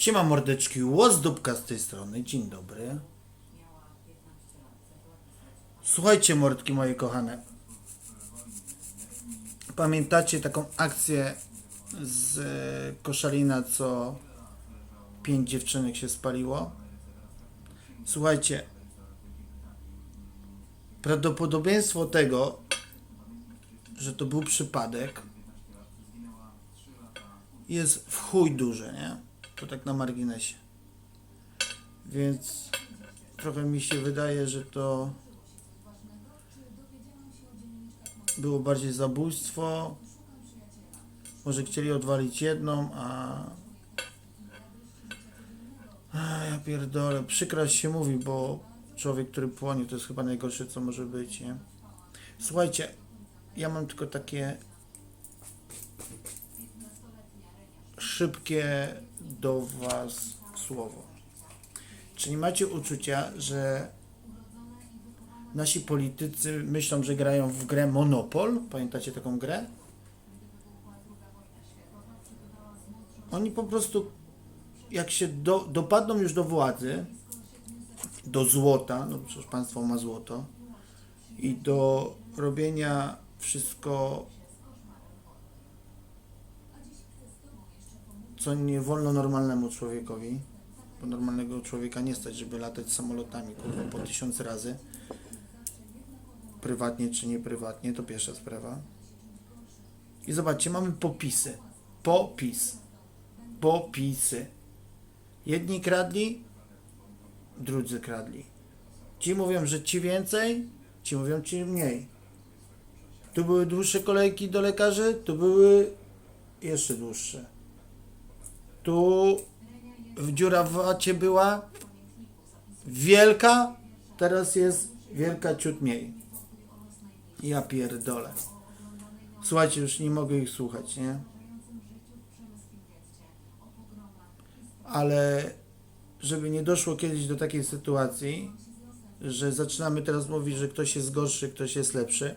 Siema mordeczki, łozdóbka z tej strony, dzień dobry. Słuchajcie mordki moje kochane. Pamiętacie taką akcję z e, Koszalina, co pięć dziewczynek się spaliło? Słuchajcie, prawdopodobieństwo tego, że to był przypadek, jest w chuj duże, nie? To tak na marginesie. Więc trochę mi się wydaje, że to było bardziej zabójstwo. Może chcieli odwalić jedną, a... a ja pierdolę, przykrość się mówi, bo człowiek, który płonie, to jest chyba najgorsze, co może być, nie? Słuchajcie, ja mam tylko takie szybkie do Was słowo. Czy nie macie uczucia, że nasi politycy myślą, że grają w grę Monopol? Pamiętacie taką grę? Oni po prostu, jak się do, dopadną już do władzy, do złota, no przecież państwo ma złoto, i do robienia wszystko co nie wolno normalnemu człowiekowi, bo normalnego człowieka nie stać, żeby latać samolotami, kurwa, po tysiąc razy. Prywatnie czy nieprywatnie, to pierwsza sprawa. I zobaczcie, mamy popisy. Popis. Popisy. Jedni kradli, drudzy kradli. Ci mówią, że ci więcej, ci mówią ci mniej. Tu były dłuższe kolejki do lekarzy, tu były jeszcze dłuższe. Tu w dziura w wacie była wielka, teraz jest wielka ciut mniej. Ja pierdolę. Słuchajcie, już nie mogę ich słuchać, nie? Ale żeby nie doszło kiedyś do takiej sytuacji, że zaczynamy teraz mówić, że ktoś jest gorszy, ktoś jest lepszy.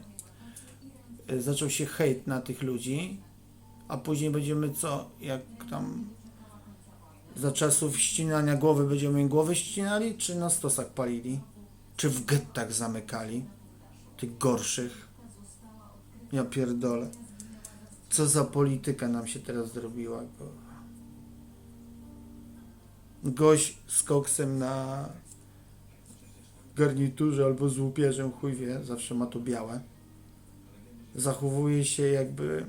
y, Zaczął się hejt na tych ludzi, a później będziemy co, jak tam za czasów ścinania głowy będziemy głowy ścinali, czy na stosach palili? Czy w gettach zamykali? Tych gorszych. Ja pierdolę. Co za polityka nam się teraz zrobiła. Gość z koksem na garniturze albo z łupieżem, chuj wie, zawsze ma to białe. Zachowuje się jakby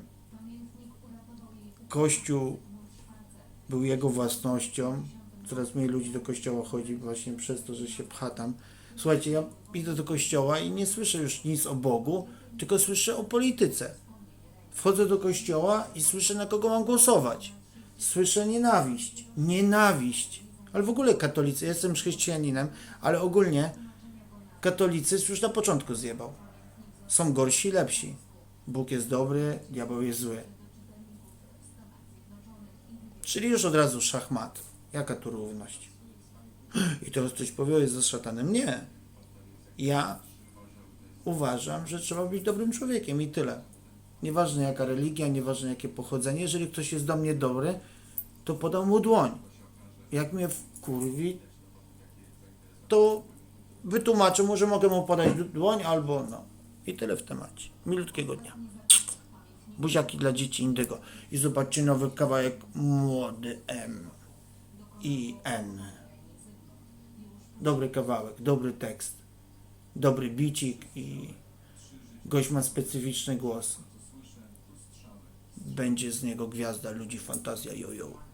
kościół był jego własnością. Coraz mniej ludzi do kościoła chodzi właśnie przez to, że się pcha tam. Słuchajcie, ja idę do kościoła i nie słyszę już nic o Bogu, tylko słyszę o polityce. Wchodzę do kościoła i słyszę, na kogo mam głosować. Słyszę nienawiść. Nienawiść. Ale w ogóle katolicy, ja jestem chrześcijaninem, ale ogólnie katolicy już na początku zjebał. Są gorsi, lepsi. Bóg jest dobry, diabeł jest zły. Czyli już od razu szachmat. Jaka tu równość? I teraz ktoś powie, jest ze szatanem. Nie. Ja uważam, że trzeba być dobrym człowiekiem i tyle. Nieważne jaka religia, nieważne jakie pochodzenie, jeżeli ktoś jest do mnie dobry, to podam mu dłoń. Jak mnie wkurwi, to wytłumaczę mu, że mogę mu podać dłoń albo no. I tyle w temacie. Milutkiego dnia. Buziaki dla dzieci Indygo. I zobaczcie nowy kawałek Młody M. I N. Dobry kawałek, dobry tekst. Dobry bicik i gość ma specyficzny głos. Będzie z niego gwiazda ludzi fantazja jojo.